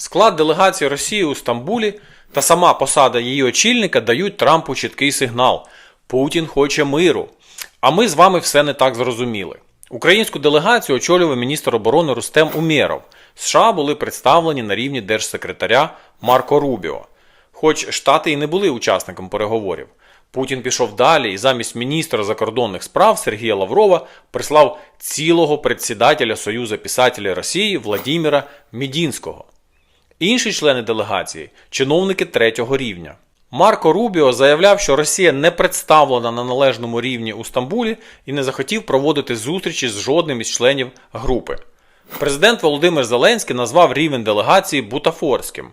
Склад делегації Росії у Стамбулі та сама посада її очільника дають Трампу чіткий сигнал: Путін хоче миру. А ми з вами все не так зрозуміли. Українську делегацію очолював міністр оборони Рустем Умєров. США були представлені на рівні держсекретаря Марко Рубіо. Хоч Штати і не були учасником переговорів. Путін пішов далі і замість міністра закордонних справ Сергія Лаврова прислав цілого председателя Союзу писателів Росії Владіміра Мідінського. Інші члени делегації чиновники третього рівня. Марко Рубіо заявляв, що Росія не представлена на належному рівні у Стамбулі і не захотів проводити зустрічі з жодним із членів групи. Президент Володимир Зеленський назвав рівень делегації бутафорським,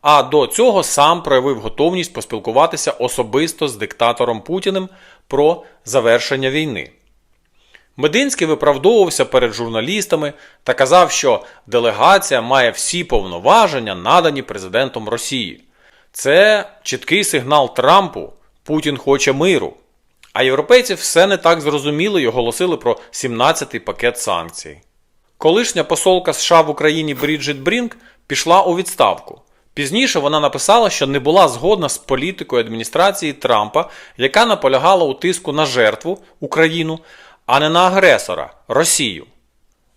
а до цього сам проявив готовність поспілкуватися особисто з диктатором Путіним про завершення війни. Мединський виправдовувався перед журналістами та казав, що делегація має всі повноваження, надані президентом Росії. Це чіткий сигнал Трампу. Путін хоче миру. А європейці все не так зрозуміли і оголосили про 17-й пакет санкцій. Колишня посолка США в Україні Бріджит Брінк пішла у відставку. Пізніше вона написала, що не була згодна з політикою адміністрації Трампа, яка наполягала у тиску на жертву Україну, а не на агресора Росію.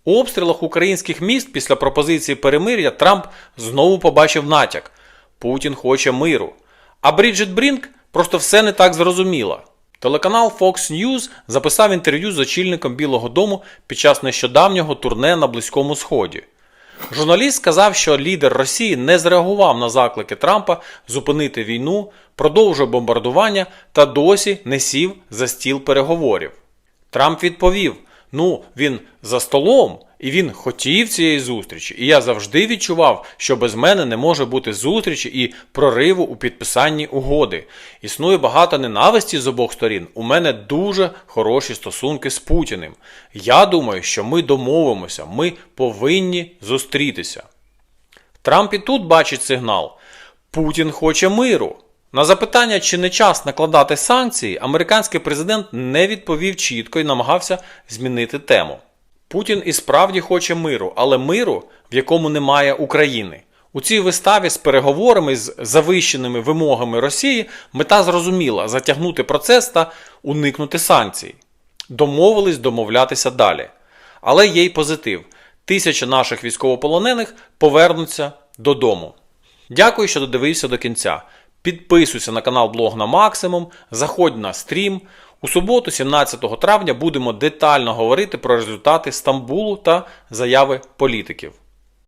У обстрілах українських міст після пропозиції перемир'я Трамп знову побачив натяк: Путін хоче миру. А Бріджит Брінк просто все не так зрозуміла. Телеканал Fox News записав інтерв'ю з очільником Білого Дому під час нещодавнього турне на Близькому Сході. Журналіст сказав, що лідер Росії не зреагував на заклики Трампа зупинити війну, продовжує бомбардування та досі не сів за стіл переговорів. Трамп відповів: ну, він за столом, і він хотів цієї зустрічі, і я завжди відчував, що без мене не може бути зустрічі і прориву у підписанні угоди. Існує багато ненависті з обох сторін. У мене дуже хороші стосунки з Путіним. Я думаю, що ми домовимося, ми повинні зустрітися. Трамп і тут бачить сигнал: Путін хоче миру. На запитання, чи не час накладати санкції, американський президент не відповів чітко і намагався змінити тему. Путін і справді хоче миру, але миру, в якому немає України. У цій виставі з переговорами з завищеними вимогами Росії мета зрозуміла затягнути процес та уникнути санкцій. Домовились домовлятися далі. Але є й позитив: тисяча наших військовополонених повернуться додому. Дякую, що додивився до кінця. Підписуйся на канал Блог на Максимум, заходь на стрім. У суботу, 17 травня, будемо детально говорити про результати Стамбулу та заяви політиків.